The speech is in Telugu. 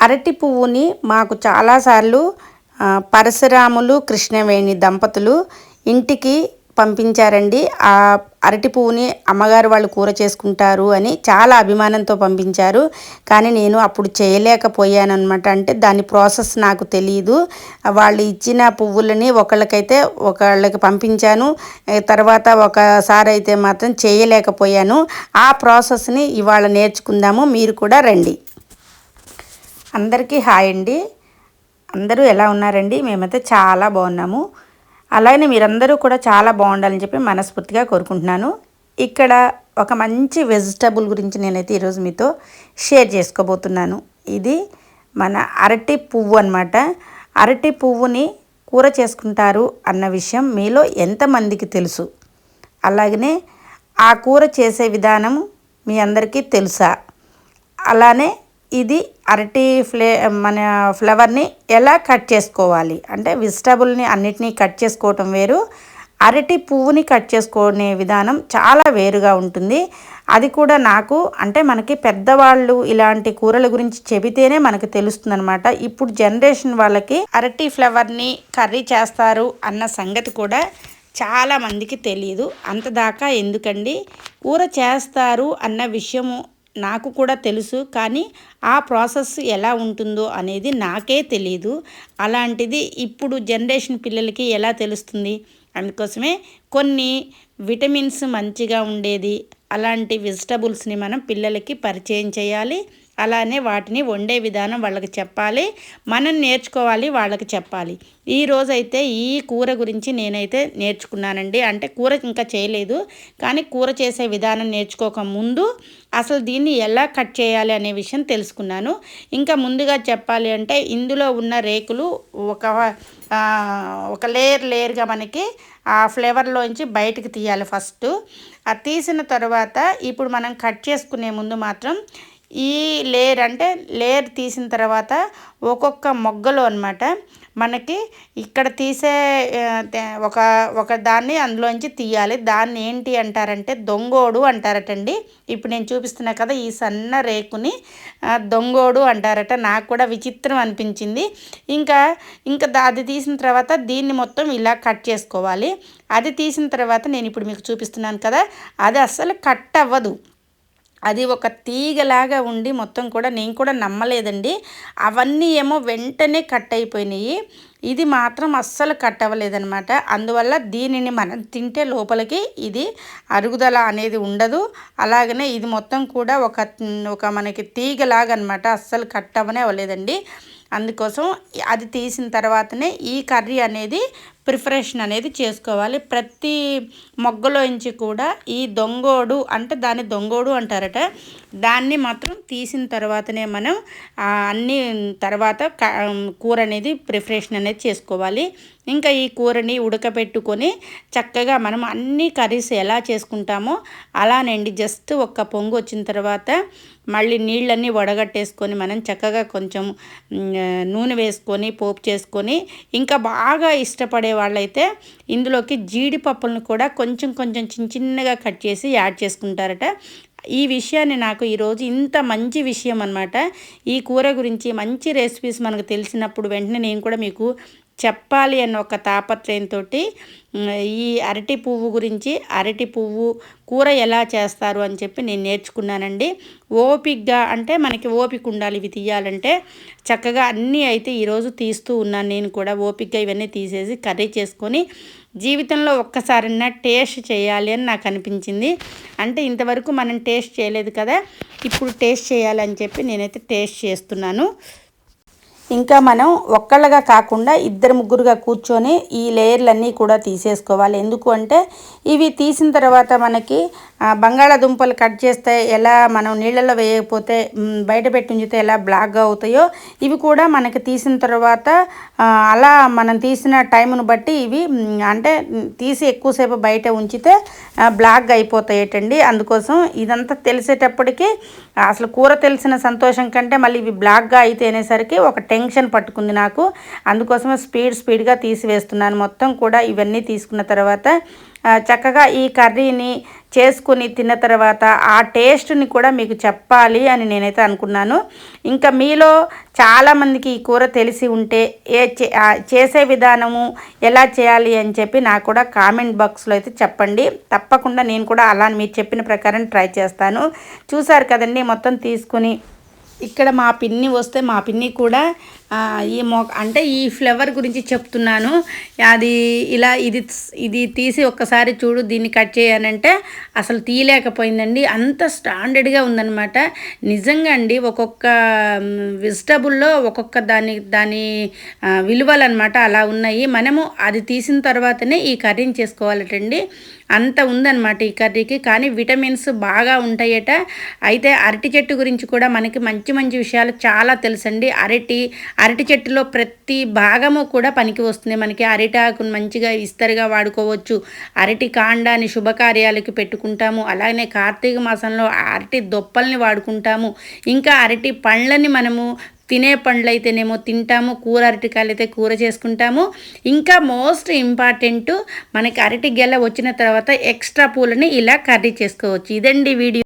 అరటి పువ్వుని మాకు చాలాసార్లు పరశురాములు కృష్ణవేణి దంపతులు ఇంటికి పంపించారండి. ఆ అరటి పువ్వుని అమ్మగారు వాళ్ళు కూర చేసుకుంటారు అని చాలా అభిమానంతో పంపించారు. కానీ నేను అప్పుడు చేయలేకపోయాను అనమాట అంటే దాని ప్రాసెస్ నాకు తెలియదు వాళ్ళు ఇచ్చిన పువ్వులని ఒకళ్ళకైతే ఒకళ్ళకి పంపించాను. తర్వాత ఒకసారి అయితే మాత్రం చేయలేకపోయాను. ఆ ప్రాసెస్ని ఇవాళ నేర్చుకుందాము. మీరు కూడా రండి. అందరికీ హాయ్ అండి. అందరూ ఎలా ఉన్నారండి? మేమైతే చాలా బాగున్నాము. అలాగే మీరందరూ కూడా చాలా బాగుండాలని చెప్పి మనస్ఫూర్తిగా కోరుకుంటున్నాను. ఇక్కడ ఒక మంచి వెజిటబుల్ గురించి నేనైతే ఈరోజు మీతో షేర్ చేసుకోబోతున్నాను. ఇది మన అరటి పువ్వు అన్నమాట. అరటి పువ్వుని కూర చేసుకుంటారు అన్న విషయం మీలో ఎంతమందికి తెలుసు? అలాగనే ఆ కూర చేసే విధానం మీ అందరికీ తెలుసా? అలానే ఇది అరటి ఫ్లే మన ఫ్లవర్ని ఎలా కట్ చేసుకోవాలి? అంటే వెజిటబుల్ని అన్నిటినీ కట్ చేసుకోవటం వేరు. అరటి పువ్వుని కట్ చేసుకునే విధానం చాలా వేరుగా ఉంటుంది. అది కూడా నాకు అంటే మనకి పెద్దవాళ్ళు ఇలాంటి కూరల గురించి చెబితేనే మనకు తెలుస్తుంది అనమాట ఇప్పుడు జనరేషన్ వాళ్ళకి అరటి ఫ్లవర్ని కర్రీ చేస్తారు అన్న సంగతి కూడా చాలా మందికి తెలియదు అంత దాకా ఎందుకండి? కూర చేస్తారు అన్న విషయము నాకు కూడా తెలుసు కానీ ఆ ప్రాసెస్ ఎలా ఉంటుందో అనేది నాకే తెలియదు అలాంటిది ఇప్పుడు జనరేషన్ పిల్లలకి ఎలా తెలుస్తుంది? అందుకోసమే కొన్ని విటమిన్స్ మంచిగా ఉండేది అలాంటి వెజిటబుల్స్ని మనం పిల్లలకి పరిచయం చేయాలి. అలానే వాటిని వండే విధానం వాళ్ళకి చెప్పాలి మనం నేర్చుకోవాలి వాళ్ళకి చెప్పాలి. ఈ రోజైతే ఈ కూర గురించి నేనైతే నేర్చుకున్నానండి. అంటే కూర ఇంకా చేయలేదు కానీ కూర చేసే విధానం నేర్చుకోక ముందు అసలు దీన్ని ఎలా కట్ చేయాలి అనే విషయం తెలుసుకున్నాను. ఇంకా ముందుగా చెప్పాలి అంటే ఇందులో ఉన్న రేకులు ఒక ఒక లేయర్ లేయర్గా మనకి ఆ ఫ్లేవర్లోంచి బయటకు తీయాలి ఫస్ట్. అది తీసిన తర్వాత ఇప్పుడు మనం కట్ చేసుకునే ముందు మాత్రం ఈ లేయర్ అంటే లేయర్ తీసిన తర్వాత ఒక్కొక్క మొగ్గలో అన్నమాట మనకి ఇక్కడ తీసే ఒక ఒక దాన్ని అందులోంచి తీయాలి. దాన్ని ఏంటి అంటారంటే దొంగోడు అంటారటండి. ఇప్పుడు నేను చూపిస్తున్నా కదా ఈ సన్న రేకుని దొంగోడు అంటారట. నాకు కూడా విచిత్రం అనిపించింది. ఇంకా ఇంకా దా- అది తీసిన తర్వాత దీన్ని మొత్తం ఇలా కట్ చేసుకోవాలి. అది తీసిన తర్వాత నేను ఇప్పుడు మీకు చూపిస్తున్నాను కదా అది అస్సలు కట్ అవ్వదు. అది ఒక తీగలాగా ఉండి మొత్తం కూడా నేను కూడా నమ్మలేదండి. అవన్నీ ఏమో వెంటనే కట్ అయిపోయినాయి. ఇది మాత్రం అస్సలు కట్ అవ్వలేదనమాట అందువల్ల దీనిని మనం తింటే లోపలికి ఇది అరుగుదల అనేది ఉండదు. అలాగనే ఇది మొత్తం కూడా ఒక ఒక మనకి తీగలాగా అనమాట అస్సలు కట్ అవ్వనే అవ్వలేదండి. అందుకోసం అది తీసిన తర్వాతనే ఈ కర్రీ అనేది ప్రిపరేషన్ అనేది చేసుకోవాలి. ప్రతి మొగ్గలోంచి కూడా ఈ దొంగోడు అంటే దాన్ని దొంగోడు అంటారట. దాన్ని మాత్రం తీసిన తర్వాతనే మనం అన్ని తర్వాత క- కూర అనేది ప్రిపరేషన్ అనేది చేసుకోవాలి. ఇంకా ఈ కూరని ఉడకబెట్టుకొని చక్కగా మనం అన్ని కర్రీస్ ఎలా చేసుకుంటామో అలానండి జస్ట్ ఒక్క పొంగు వచ్చిన తర్వాత మళ్ళీ నీళ్ళన్నీ వడగట్టేసుకొని మనం చక్కగా కొంచెం నూనె వేసుకొని పోపు చేసుకొని ఇంకా బాగా ఇష్టపడే వాళ్ళైతే ఇందులోకి జీడిపప్పులను కూడా కొంచెం కొంచెం చిన్న చిన్నగా కట్ చేసి యాడ్ చేసుకుంటారట. ఈ విషయాన్ని నాకు ఈరోజు ఇంత మంచి విషయం అనమాట ఈ కూర గురించి మంచి రెసిపీస్ మనకు తెలిసినప్పుడు వెంటనే నేను కూడా మీకు చెప్పాలి అన్న ఒక తాపత్రయంతో ఈ అరటి పువ్వు గురించి అరటి పువ్వు కూర ఎలా చేస్తారు అని చెప్పి నేను నేర్చుకున్నానండి. ఓపిక్గా అంటే మనకి ఓపిక ఉండాలి ఇవి తీయాలంటే. చక్కగా అన్నీ అయితే ఈరోజు తీస్తూ ఉన్నాను నేను కూడా ఓపిక్గా ఇవన్నీ తీసేసి కర్రీ చేసుకొని జీవితంలో ఒక్కసారన్నా టేస్ట్ చేయాలి అని నాకు అనిపించింది. అంటే ఇంతవరకు మనం టేస్ట్ చేయలేదు కదా ఇప్పుడు టేస్ట్ చేయాలని చెప్పి నేనైతే టేస్ట్ చేస్తున్నాను. ఇంకా మనం ఒక్కళ్ళగా కాకుండా ఇద్దరు ముగ్గురుగా కూర్చొని ఈ లేయర్లన్నీ కూడా తీసేసుకోవాలి. ఎందుకు అంటే ఇవి తీసిన తర్వాత మనకి బంగాళాదుంపలు కట్ చేస్తే ఎలా మనం నీళ్ళలో వేయకపోతే బయట పెట్టి ఉంచితే ఎలా బ్లాక్గా అవుతాయో ఇవి కూడా మనకి తీసిన తర్వాత అలా మనం తీసిన టైంను బట్టి ఇవి అంటే తీసి ఎక్కువసేపు బయట ఉంచితే ఆ, బ్లాక్గా అయిపోతాయటండి. అందుకోసం ఇదంతా తెలిసేటప్పటికి అసలు కూర తెలిసిన సంతోషం కంటే మళ్ళీ ఇవి బ్లాక్గా అయితే అనేసరికి ఒక టెన్షన్ పట్టుకుంది నాకు. అందుకోసమే స్పీడ్ స్పీడ్గా తీసివేస్తున్నాను మొత్తం కూడా ఇవన్నీ తీసుకున్న తర్వాత చక్కగా ఈ కర్రీని చేసుకుని తిన్న తర్వాత ఆ టేస్ట్ని కూడా మీకు చెప్పాలి అని నేనైతే అనుకున్నాను. ఇంకా మీలో చాలామందికి ఈ కూర తెలిసి ఉంటే ఏ చే- చేసే విధానము ఎలా చేయాలి అని చెప్పి నాకు కూడా కామెంట్ బాక్స్లో అయితే చెప్పండి. తప్పకుండా నేను కూడా అలా మీరు చెప్పిన ప్రకారం ట్రై చేస్తాను. చూసారు కదండి మొత్తం తీసుకుని ఇక్కడ మా పిన్ని వస్తే మా పిన్ని కూడా ఈ మొ అంటే ఈ ఫ్లవర్ గురించి చెప్తున్నాను. అది ఇలా ఇది ఇది తీసి ఒక్కసారి చూడు దీన్ని కట్ చేయనంటే అసలు తీయలేకపోయిందండి. అంత స్టాండర్డ్గా ఉందన్నమాట. నిజంగా అండి ఒక్కొక్క వెజిటబుల్లో ఒక్కొక్క దాని దాని విలువలు అనమాట అలా ఉన్నాయి. మనము అది తీసిన తర్వాతనే ఈ కర్రీని చేసుకోవాలటండి. అంత ఉందన్నమాట ఈ కర్రీకి. కానీ విటమిన్స్ బాగా ఉంటాయట. అయితే అరటి చెట్టు గురించి కూడా మనకి మంచి మంచి మంచి విషయాలు చాలా తెలుసండి. అరటి అరటి చెట్టులో ప్రతి భాగము కూడా పనికి వస్తుంది. మనకి అరటాకును మంచిగా ఇస్తరిగా వాడుకోవచ్చు. అరటి కాండాన్ని శుభకార్యాలకి పెట్టుకుంటాము. అలాగే కార్తీక మాసంలో అరటి దొప్పల్ని వాడుకుంటాము. ఇంకా అరటి పండ్లని మనము తినే పండ్లు అయితేనేమో తింటాము. కూర అరటికాయలు అయితే కూర చేసుకుంటాము. ఇంకా మోస్ట్ ఇంపార్టెంట్ మనకి అరటి గెల వచ్చిన తర్వాత ఎక్స్ట్రా పూలని ఇలా కర్రీ చేసుకోవచ్చు. ఇదండి వీడియో.